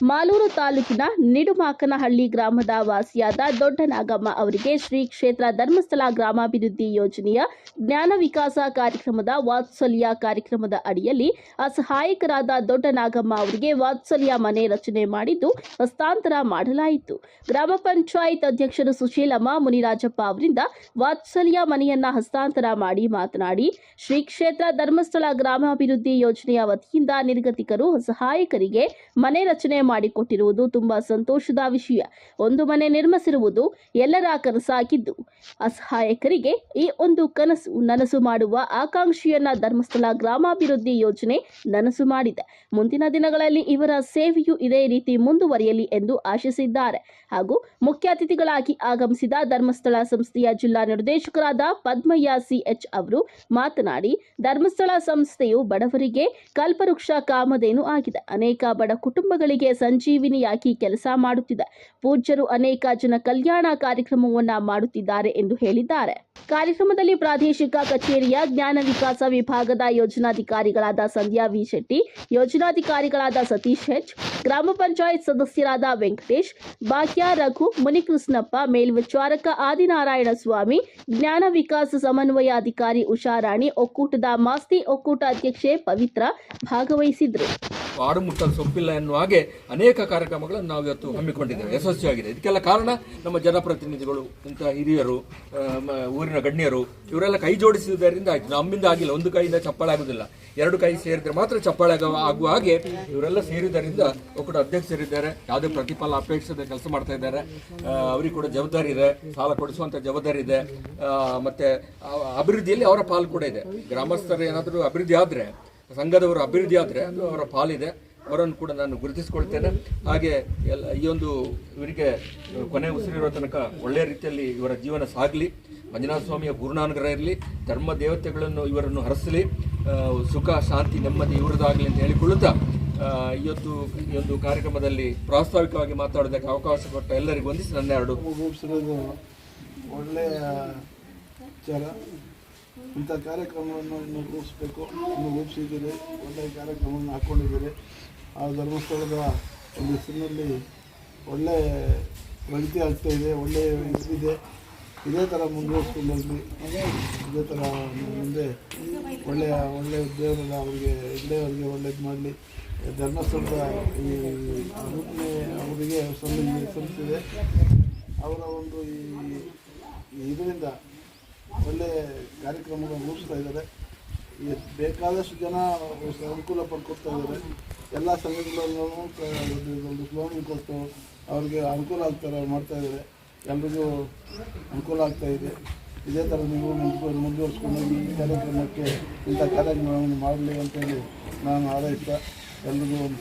ಮಾಲೂರು ತಾಲೂಕಿನ ನಿಡುಮಾಕನಹಳ್ಳಿ ಗ್ರಾಮದ ವಾಸಿಯಾದ ದೊಡ್ಡನಾಗಮ್ಮ ಅವರಿಗೆ ಶ್ರೀ ಕ್ಷೇತ್ರ ಧರ್ಮಸ್ಥಳ ಗ್ರಾಮಾಭಿವೃದ್ಧಿ ಯೋಜನೆಯ ಜ್ಞಾನ ವಿಕಾಸ ಕಾರ್ಯಕ್ರಮದ ವಾತ್ಸಲ್ಯ ಕಾರ್ಯಕ್ರಮದ ಅಡಿಯಲ್ಲಿ ಅಸಹಾಯಕರಾದ ದೊಡ್ಡನಾಗಮ್ಮ ಅವರಿಗೆ ವಾತ್ಸಲ್ಯ ಮನೆ ರಚನೆ ಮಾಡಿದ್ದು, ಹಸ್ತಾಂತರ ಮಾಡಲಾಯಿತು. ಗ್ರಾಮ ಪಂಚಾಯತ್ ಅಧ್ಯಕ್ಷರು ಸುಶೀಲಮ್ಮ, ಮುನಿರಾಜಪ್ಪ ಅವರಿಂದ ವಾತ್ಸಲ್ಯ ಮನೆಯನ್ನ ಹಸ್ತಾಂತರ ಮಾಡಿ ಮಾತನಾಡಿ, ಶ್ರೀ ಕ್ಷೇತ್ರ ಧರ್ಮಸ್ಥಳ ಗ್ರಾಮಾಭಿವೃದ್ಧಿ ಯೋಜನೆಯ ವತಿಯಿಂದ ನಿರ್ಗತಿಕರು ಸಹಾಯಕರಿಗೆ ಮನೆ ರಚನೆ ಮಾಡಿಕೊಟ್ಟಿರುವುದು ತುಂಬಾ ಸಂತೋಷದ ವಿಷಯ. ಒಂದು ಮನೆ ನಿರ್ಮಿಸಿರುವುದು ಎಲ್ಲರ ಕನಸಾಗಿದ್ದು, ಅಸಹಾಯಕರಿಗೆ ಈ ಒಂದು ಕನಸು ನನಸು ಮಾಡುವ ಆಕಾಂಕ್ಷೆಯನ್ನ ಧರ್ಮಸ್ಥಳ ಗ್ರಾಮಾಭಿವೃದ್ಧಿ ಯೋಜನೆ ನನಸು ಮಾಡಿದೆ. ಮುಂದಿನ ದಿನಗಳಲ್ಲಿ ಇವರ ಸೇವೆಯು ಇದೇ ರೀತಿ ಮುಂದುವರಿಯಲಿ ಎಂದು ಆಶಿಸಿದ್ದಾರೆ. ಹಾಗೂ ಮುಖ್ಯ ಅತಿಥಿಗಳಾಗಿ ಆಗಮಿಸಿದ ಧರ್ಮಸ್ಥಳ ಸಂಸ್ಥೆಯ ಜಿಲ್ಲಾ ನಿರ್ದೇಶಕರಾದ ಪದ್ಮಯ್ಯ ಸಿಎಚ್ ಅವರು ಮಾತನಾಡಿ, ಧರ್ಮಸ್ಥಳ ಸಂಸ್ಥೆಯು ಬಡವರಿಗೆ ಕಲ್ಪವೃಕ್ಷ ಕಾಮಧೇನು ಆಗಿದೆ. ಅನೇಕ ಬಡ ಕುಟುಂಬಗಳಿಗೆ ಸಂಜೀವಿನಿಯಾಗಿ ಕೆಲಸ ಮಾಡುತ್ತಿದೆ ಪೂಜ್ಯರು ಅನೇಕ ಜನ ಕಲ್ಯಾಣ ಕಾರ್ಯಕ್ರಮವನ್ನ ಮಾಡುತ್ತಿದ್ದಾರೆ ಎಂದು ಹೇಳಿದ್ದಾರೆ. ಕಾರ್ಯಕ್ರಮದಲ್ಲಿ ಪ್ರಾದೇಶಿಕ ಕಚೇರಿಯ ಜ್ಞಾನ ವಿಕಾಸ ವಿಭಾಗದ ಯೋಜನಾಧಿಕಾರಿಗಳಾದ ಸಂಧ್ಯಾ ವಿ. ಶೆಟ್ಟಿ, ಯೋಜನಾಧಿಕಾರಿಗಳಾದ ಸತೀಶ್ ಹೆಚ್, ಗ್ರಾಮ ಪಂಚಾಯತ್ ಸದಸ್ಯರಾದ ವೆಂಕಟೇಶ್, ಭಾಗ್ಯ ರಘು, ಮುನಿಕೃಷ್ಣಪ್ಪ, ಮೇಲ್ವಿಚಾರಕ ಆದಿನಾರಾಯಣ ಸ್ವಾಮಿ, ಜ್ಞಾನ ವಿಕಾಸ ಸಮನ್ವಯ ಅಧಿಕಾರಿ ಉಷಾರಾಣಿ ಒಕ್ಕೂಟದ ಮಾಸ್ತಿ ಒಕ್ಕೂಟ ಅಧ್ಯಕ್ಷೆ ಪವಿತ್ರ ಭಾಗವಹಿಸಿದ್ರು ಆಡು ಮುಟ್ಟಲು ಸೊಪ್ಪಿಲ್ಲ ಎನ್ನುವ ಹಾಗೆ ಅನೇಕ ಕಾರ್ಯಕ್ರಮಗಳನ್ನು ನಾವು ಇವತ್ತು ಹಮ್ಮಿಕೊಂಡಿದ್ದೇವೆ. ಯಶಸ್ವಿಯಾಗಿದೆ. ಇದಕ್ಕೆಲ್ಲ ಕಾರಣ ನಮ್ಮ ಜನಪ್ರತಿನಿಧಿಗಳು, ಇಂಥ ಹಿರಿಯರು ಊರಿನ ಗಣ್ಯರು, ಇವರೆಲ್ಲ ಕೈ ಜೋಡಿಸಿದ್ದರಿಂದ ಆಯಿತು. ನಮ್ಮಿಂದ ಆಗಿಲ್ಲ. ಒಂದು ಕೈಯಿಂದ ಚಪ್ಪಾಳೆ ಆಗುದಿಲ್ಲ. ಎರಡು ಕೈ ಸೇರಿದ್ರೆ ಮಾತ್ರ ಚಪ್ಪಾಳೆ ಆಗುವ- ಹಾಗೆ ಇವರೆಲ್ಲ ಸೇರಿದ್ದರಿಂದ ಒಕ್ಕೂಟ ಅಧ್ಯಕ್ಷರಿದ್ದಾರೆ. ಯಾವುದೇ ಪ್ರತಿಫಲ ಅಪೇಕ್ಷಿಸದೆ ಕೆಲಸ ಮಾಡ್ತಾ ಇದ್ದಾರೆ. ಅವರಿಗೆ ಕೂಡ ಜವಾಬ್ದಾರಿ ಇದೆ. ಸಾಲ ಕೊಡಿಸುವಂಥ ಜವಾಬ್ದಾರಿ ಇದೆ. ಮತ್ತು ಅಭಿವೃದ್ಧಿಯಲ್ಲಿ ಅವರ ಪಾಲು ಕೂಡ ಇದೆ. ಗ್ರಾಮಸ್ಥರು ಏನಾದರೂ ಅಭಿವೃದ್ಧಿ ಆದ್ರೆ ಸಂಘದವರು ಅಭಿವೃದ್ಧಿ ಆದರೆ ಅದು ಅವರ ಪಾಲಿದೆ. ಅವರನ್ನು ಕೂಡ ನಾನು ಗುರುತಿಸಿಕೊಳ್ತೇನೆ. ಹಾಗೆ ಎಲ್ಲ ಈ ಒಂದು ಇವರಿಗೆ ಕೊನೆ ಉಸಿರಿರೋ ತನಕ ಒಳ್ಳೆಯ ರೀತಿಯಲ್ಲಿ ಇವರ ಜೀವನ ಸಾಗಲಿ. ಮಂಜುನಾಥ ಸ್ವಾಮಿಯ ಗುರುನಾನಗರ ಇರಲಿ, ಧರ್ಮ ದೇವತೆಗಳನ್ನು ಇವರನ್ನು ಹರಸಲಿ ಸುಖ, ಶಾಂತಿ, ನೆಮ್ಮದಿ ಇವರದಾಗಲಿ ಅಂತ ಹೇಳಿಕೊಳ್ಳುತ್ತಾ ಇವತ್ತು ಈ ಒಂದು ಕಾರ್ಯಕ್ರಮದಲ್ಲಿ ಪ್ರಾಸ್ತಾವಿಕವಾಗಿ ಮಾತಾಡೋದಕ್ಕೆ ಅವಕಾಶ ಕೊಟ್ಟ ಎಲ್ಲರಿಗೂ ವಂದಿಸಿ ನನ್ನ ಎರಡು ಒಳ್ಳೆಯ ಇಂಥ ಕಾರ್ಯಕ್ರಮವನ್ನು ಇನ್ನು ರೂಪಿಸಬೇಕು ಇನ್ನು ರೂಪಿಸಿದ್ದೀರಿ ಒಳ್ಳೆಯ ಕಾರ್ಯಕ್ರಮವನ್ನು ಹಾಕ್ಕೊಂಡಿದ್ದೀರಿ ಆ ಧರ್ಮಸ್ಥಳದ ಒಂದು ಹೆಸರಿನಲ್ಲಿ ಒಳ್ಳೆಯ ಪ್ರಗತಿ ಆಗ್ತಾ ಇದೆ ಒಳ್ಳೆಯ ಇದಿದೆ ಇದೇ. ಥರ ಮುಂದುವರಿಸ್ಕೊಂಡು ಹೋಗ್ಲಿ. ಇದೇ ಥರ ಮುಂದೆ ಒಳ್ಳೆಯ ಒಳ್ಳೆಯ ದೇವರೆಲ್ಲ ಅವರಿಗೆ, ಇಲ್ಲೇ ಅವರಿಗೆ ಒಳ್ಳೇದು ಮಾಡಲಿ. ಧರ್ಮಸ್ಥಳದ ಈ ರೂಪನೆ ಅವರಿಗೆ ಸಂಬಂಧ ಸಂಸ್ಥೆ ಅವರ ಒಂದು ಈ ಇದರಿಂದ ಒಳ್ಳೆಯ ಕಾರ್ಯಕ್ರಮಗಳನ್ನು ರೂಪಿಸ್ತಾ ಇದ್ದಾರೆ. ಬೇಕಾದಷ್ಟು ಜನ ಅನುಕೂಲ ಪಡ್ಕೊಡ್ತಾ ಇದ್ದಾರೆ. ಎಲ್ಲ ಸಂಘಗಳಲ್ಲೂ ಲೋನ್ ಕೊಟ್ಟು ಅವ್ರಿಗೆ ಅನುಕೂಲ ಆಗ್ತಾರೆ ಮಾಡ್ತಾ ಇದ್ದಾರೆ. ಎಲ್ರಿಗೂ ಅನುಕೂಲ ಆಗ್ತಾ ಇದೆ. ಇದೇ ಥರ ನೀವು ಮುಂದುವರ್ ಮುಂದುವರಿಸ್ಕೊಂಡು ಈ ಕಾರ್ಯಕ್ರಮಕ್ಕೆ ಇಂಥ ಕಾರ್ಯಕ್ರಮವನ್ನು ಮಾಡಲಿ ಅಂತೇಳಿ ನಾನು ಆರೈಸ್ತಾ ಎಲ್ರಿಗೂ ಒಂದು